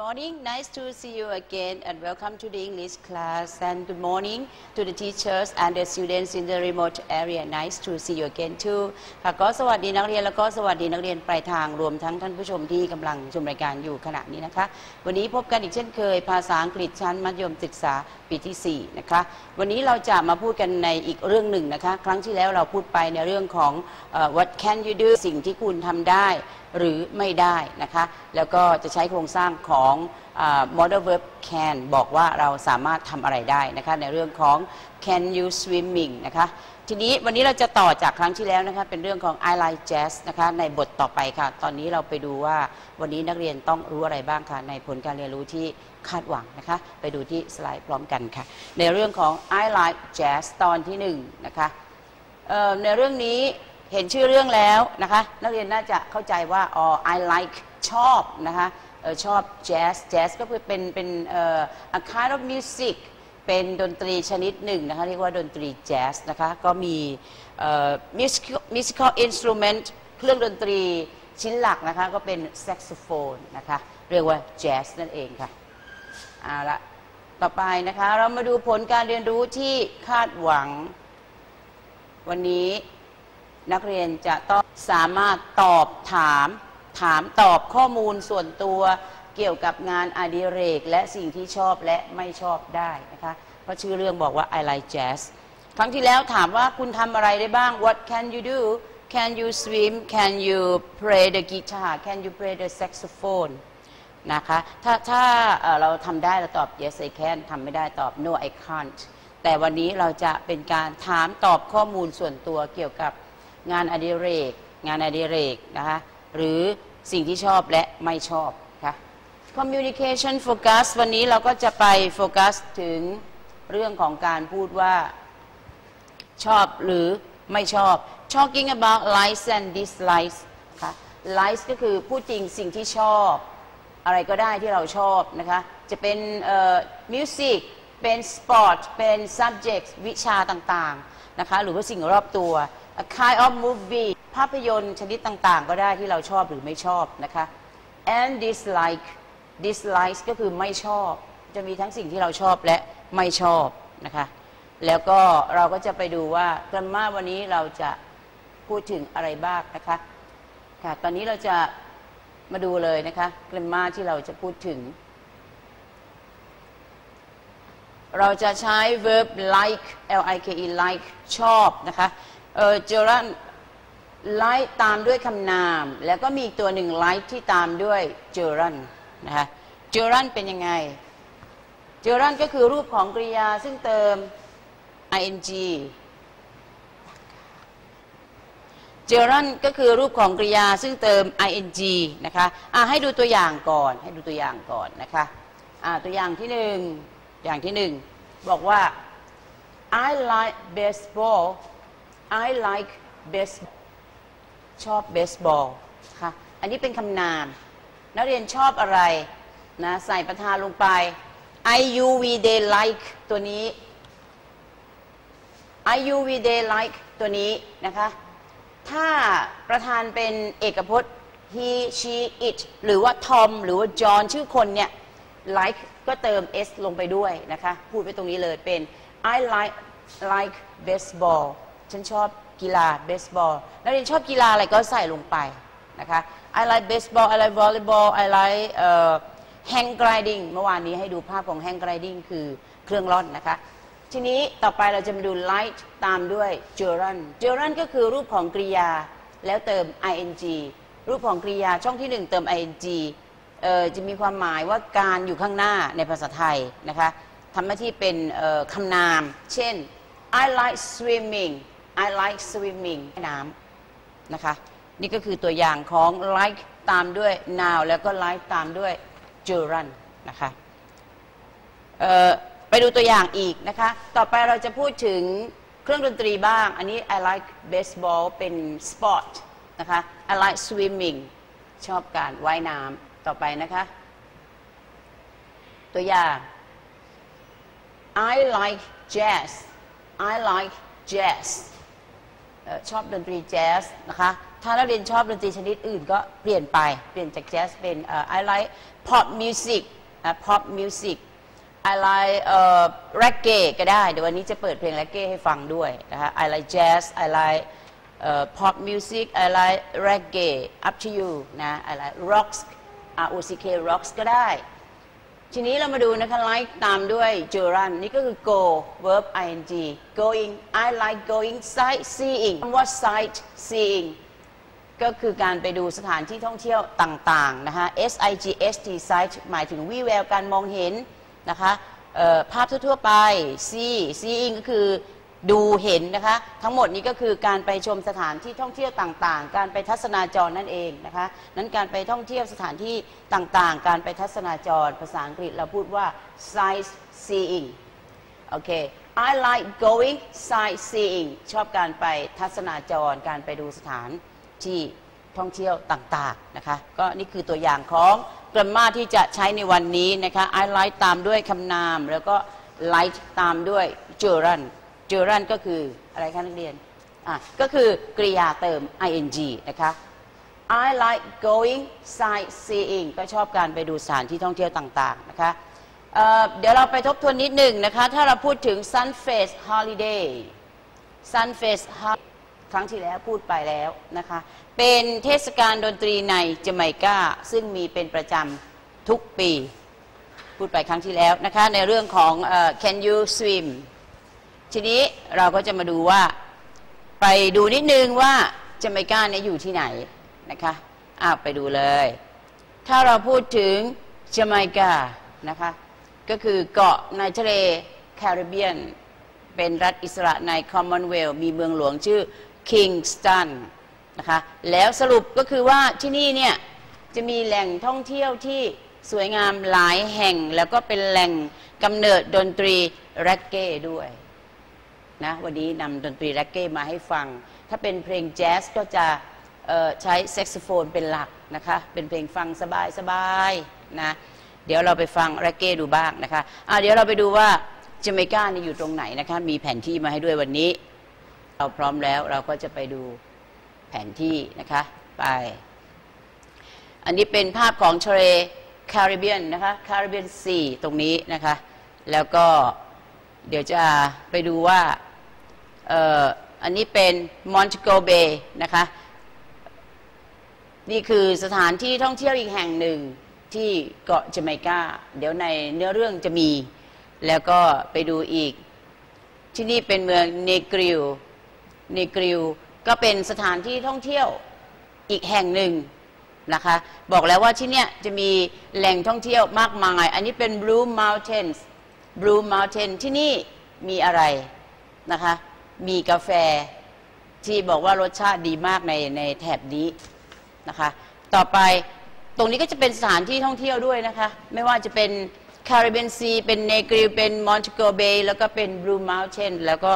Morning, nice to see you again and welcome to the English class and good morning to the teachers and the students in the remote area. Nice to see you again too ค่ะก็สวัสดีนักเรียนแล้วก็สวัสดีนักเรียนปลายทางรวมทั้งท่านผู้ชมที่กำลังชมรายการอยู่ขณะนี้นะคะ วันนี้พบกันอีกเช่นเคย ภาษาอังกฤษชั้นมัธยมศึกษาปีที่ 4 นะคะ วันนี้เราจะมาพูดกันในอีกเรื่องหนึ่งนะคะ ครั้งที่แล้วเราพูดไปในเรื่องของ what can you do สิ่งที่คุณทำได้ หรือไม่ได้นะคะ แล้วก็จะใช้โครงสร้างของ model verb can บอกว่าเราสามารถทำอะไรได้นะคะ ในเรื่องของ can you swimming นะคะ ทีนี้วันนี้เราจะต่อจากครั้งที่แล้วนะคะ เป็นเรื่องของ I like jazz นะคะในบทต่อไปค่ะ ตอนนี้เราไปดูว่าวันนี้นักเรียนต้องรู้อะไรบ้างค่ะ ในผลการเรียนรู้ที่คาดหวังนะคะ ไปดูที่สไลด์พร้อมกันค่ะ ในเรื่องของ I like jazz ตอนที่หนึ่งนะคะในเรื่องนี้ เห็นชื่อเรื่องแล้วนะคะ นักเรียนน่าจะเข้าใจว่าอ๋อ I like ชอบนะคะออชอบ jazz jazz ก็คือเป็นเป็นเอ่อ a kind of music เป็นดนตรีชนิดหนึ่งนะคะ เรียกว่าดนตรี jazz นะคะ ก็มีเอ่อ musical musical instrument เครื่องดนตรีชิ้นหลักนะคะ ก็เป็น saxophone นะคะ เรียกว่า jazz นั่นเองค่ะเอาละต่อไปนะคะ เรามาดูผลการเรียนรู้ที่คาดหวังวันนี้ นักเรียนจะต้องสามารถตอบถามถามตอบข้อมูลส่วนตัวเกี่ยวกับงานอดิเรก และสิ่งที่ชอบและไม่ชอบได้นะคะ เพราะชื่อเรื่องบอกว่า I like jazz ครั้งที่แล้วถามว่าคุณทำอะไรได้บ้าง What can you do Can you swim Can you play the guitar Can you play the saxophone นะคะ ถ้าถ้าเอ่อเราทำได้เราตอบ yes I can ทำไม่ได้ตอบ no I can't แต่วันนี้เราจะเป็นการถามตอบข้อมูลส่วนตัวเกี่ยวกับ งานอดิเรก งานอดิเรกนะคะหรือสิ่งที่ชอบและไม่ชอบค่ะ communication focus วันนี้เราก็จะไปโฟกัสถึงเรื่องของการพูดว่าชอบหรือไม่ชอบ talking about likes and dislikes นะคะ likes ก็คือพูดจริงสิ่งที่ชอบ อะไรก็ได้ที่เราชอบนะคะ จะเป็นมิวสิกเป็นสปอร์ตเป็น subject วิชาต่างๆนะคะ หรือว่าสิ่งรอบตัว a kind of movie ภาพยนตร์ชนิดต่างๆ ก็ได้ที่เราชอบหรือไม่ชอบนะคะ and dislike dislike ก็คือไม่ชอบ จะมีทั้งสิ่งที่เราชอบและไม่ชอบนะคะ แล้วก็เราก็จะไปดูว่ากร m มาวันนี้เราจะพูดถึงอะไรบ้างนะคะ ค่ะ ตอนนี้เราจะมาดูเลยนะคะกร m มาที่เราจะพูดถึง เราจะใช้ verb like l i k e like ชอบนะคะ เออเจอรัน like ตามด้วยคำนาม แล้วก็มีตัวหนึ่ง like ที่ตามด้วยเจอรันนะคะเจอรันเป็นยังไงเจอรันก็คือรูปของกริยาซึ่งเติม ing เจอรันก็คือรูปของกริยาซึ่งเติม ing นะคะอะให้ดูตัวอย่างก่อน ให้ดูตัวอย่างก่อนนะคะอะตัวอย่างที่หนึ่งอย่างที่หนึ่งบอกว่า I like baseball I like baseball ชอบเบสบอลค่ะอันนี้เป็นคำนาม นักเรียนชอบอะไรนะใส่ประธานลงไป I U V they like ตัวนี้ I U V they like ตัวนี้นะคะ ถ้าประธานเป็นเอกพจน์ he she it หรือว่าทอมหรือว่าจอห์นชื่อคนเนี่ย like ก็เติม s ลงไปด้วยนะคะ พูดไปตรงนี้เลยเป็น I like like baseball ฉันชอบกีฬาเบสบอล นักเรียนชอบกีฬาอะไรก็ใส่ลงไปนะคะ I like baseball I like volleyball I like uh, hang gliding เมื่อวานนี้ให้ดูภาพของ hang gliding คือเครื่องร่อนนะคะ ทีนี้ต่อไปเราจะมาดู light ตามด้วย gerund gerund ก็คือรูปของกริยาแล้วเติม ing รูปของกริยาช่องที่หนึ่งเติม ing จะมีความหมายว่าการอยู่ข้างหน้าในภาษาไทยนะคะทำหน้าที่เป็นคำนาม เช่น I like swimming I like swimming น้ำนะคะ นี่ก็คือตัวอย่างของ like ตามด้วย noun แล้วก็ like ตามด้วย gerund นะคะเอ่อไปดูตัวอย่างอีกนะคะ ต่อไปเราจะพูดถึงเครื่องดนตรีบ้าง อันนี้ I like baseball เป็น sport นะคะ I like swimming ชอบการว่ายน้ำต่อไปนะคะ ตัวอย่าง I like jazz I like jazz ชอบดนตรีแจ๊สนะคะถ้านักเรียนชอบดนตรีชนิดอื่นก็เปลี่ยนไปเปลี่ยนจากแจ๊สเป็น I like pop music อะ pop music I like เอ่อ reggae ก็ได้ เดี๋ยววันนี้จะเปิดเพลง reggae ให้ฟังด้วยนะคะ I like jazz I like pop music I like reggae up to you นะ I like rocks R O C K rocks ก็ได้ ทีนี้เรามาดูนะคะ like ตามด้วย to run นี่ก็คือ go verb ing going I like going sightseeing คำว่า sightseeing ก็คือการไปดูสถานที่ท่องเที่ยวต่างๆนะคะ S I G S T sight หมายถึงวิแววการมองเห็นนะคะเอ่อภาพทั่วๆไป see seeing ก็คือ ดูเห็นนะคะ ทั้งหมดนี้ก็คือการไปชมสถานที่ท่องเที่ยวต่างๆ การไปทัศนาจรนั่นเองนะคะนั้นการไปท่องเที่ยวสถานที่ต่างๆ การไปทัศนาจร ภาษาอังกฤษเราพูดว่า sightseeing โอเค I like going sightseeing ชอบการไปทัศนาจร การไปดูสถานที่ท่องเที่ยวต่างๆนะคะก็นี่คือตัวอย่างของกร m มาที่จะใช้ในวันนี้นะคะ I like ตามด้วยคำนาม แล้วก็ like ตามด้วย gerund gerund ก็คืออะไรคะนักเรียนอะก็คือกริยาเติม ing นะคะ I like going sightseeing ก็ชอบการไปดูสถานที่ท่องเที่ยวต่างๆนะคะเเดี๋ยวเราไปทบทวนนิดหนึ่งนะคะ ถ้าเราพูดถึง Sunfest Holiday Sunfest Holiday ครั้งที่แล้วพูดไปแล้วนะคะ เป็นเทศกาลดนตรีในจาเมกาซึ่งมีเป็นประจำทุกปี พูดไปครั้งที่แล้วนะคะ ในเรื่องของ Can you swim ทีนี้เราก็จะมาดูว่า ไปดูนิดนึงว่าจาเมกาเนี่ยอยู่ที่ไหนนะคะอ้าวไปดูเลย ถ้าเราพูดถึงจาเมกานะคะก็คือเกาะในทะเลแคริบเบียน เป็นรัฐอิสระในคอมมอนเวลมีเมืองหลวงชื่อคิงสตันนะคะแล้วสรุปก็คือว่าที่นี่เนี่ยจะมีแหล่งท่องเที่ยวที่สวยงามหลายแห่ง แล้วก็เป็นแหล่งกำเนิดดนตรีแร็กเก้ด้วย นะวันนี้นำดนตรีแร็กเก้มาให้ฟัง ถ้าเป็นเพลงแจ๊สก็จะใช้แซกโซโฟนเป็นหลักนะคะ เป็นเพลงฟังสบายๆนะเดี๋ยวเราไปฟังแร็กเก้ดูบ้างนะคะะเดี๋ยวเราไปดูว่าจาเมกานี่อยู่ตรงไหนนะคะ มีแผนที่มาให้ด้วยวันนี้ เราพร้อมแล้วเราก็จะไปดูแผนที่นะคะ ไป อันนี้เป็นภาพของทะเลแคริบเบียนนะคะแคริบเบียนซีตรงนี้นะคะ แล้วก็ เดี๋ยวจะไปดูว่าเอ่ออันนี้เป็นมอน t โกเบนะคะ นี่คือสถานที่ท่องเที่ยวอีกแห่งหนึ่งที่เกาะจาเมกาเดี๋ยวในเนื้อเรื่องจะมี แล้วก็ไปดูอีก ที่นี่เป็นเมืองเนกริลเนกริลก็เป็นสถานที่ท่องเที่ยวอีกแห่งหนึ่งนะคะ บอกแล้วว่าที่เนี่ยจะมีแหล่งท่องเที่ยวมากมาย อันนี้เป็น Blue Mountains Blue Mountain ที่นี่มีอะไรนะคะ มีกาแฟที่บอกว่ารสชาติดีมากในในแถบนี้นะคะ ต่อไปตรงนี้ก็จะเป็นสถานที่ท่องเที่ยวด้วยนะคะ ไม่ว่าจะเป็น Caribbean Sea เป็นเนกริลเป็น Montego Bay แล้วก็เป็น Blue Mountain แล้วก็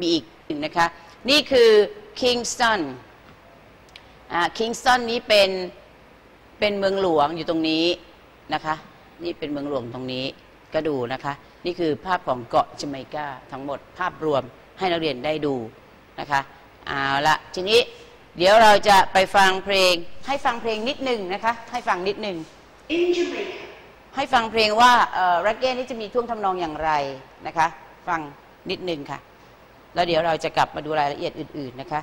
มีอีกหนึ่งนะคะ นี่คือ Kingston อ่า Kingston นี้เป็นเป็นเมืองหลวงอยู่ตรงนี้นะคะ นี่เป็นเมืองหลวงตรงนี้ ก็ดูนะคะ นี่คือภาพของเกาะจาเมกาทั้งหมดภาพรวมให้นักเรียนได้ดูนะคะเอาละทีนี้เดี๋ยวเราจะไปฟังเพลงให้ฟังเพลงนิดหนึ่งนะคะให้ฟังนิดหนึ่ง In Jamaica, ให้ฟังเพลงว่าร็กเก้นี่จะมีท่วงทำนองอย่างไรนะคะ ฟังนิดหนึ่งค่ะ แล้วเดี๋ยวเราจะกลับมาดูรายละเอียดอื่น ๆนะคะ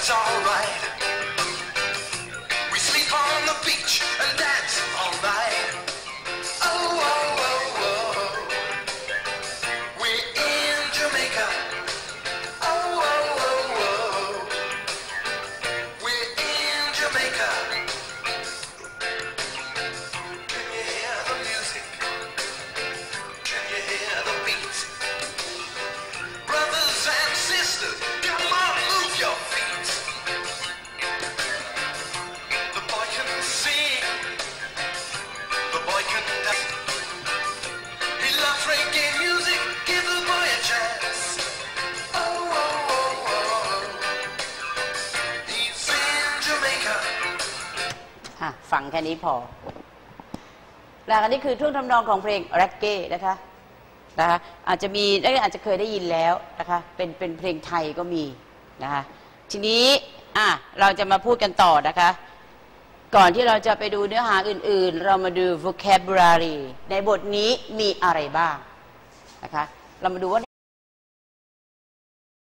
that's alright. แค่นี้พอแล้วอันนี้คือท่วงทำนองของเพลงแร็กเก้นะคะนะคะอาจจะมีนี่อาจจะเคยได้ยินแล้วนะคะเป็นเป็นเพลงไทยก็มีนะคะทีนี้อะเราจะมาพูดกันต่อนะคะ ก่อนที่เราจะไปดูเนื้อหาอื่น ๆ เรามาดู vocabulary ในบทนี้มีอะไรบ้างนะคะเรามาดูว่า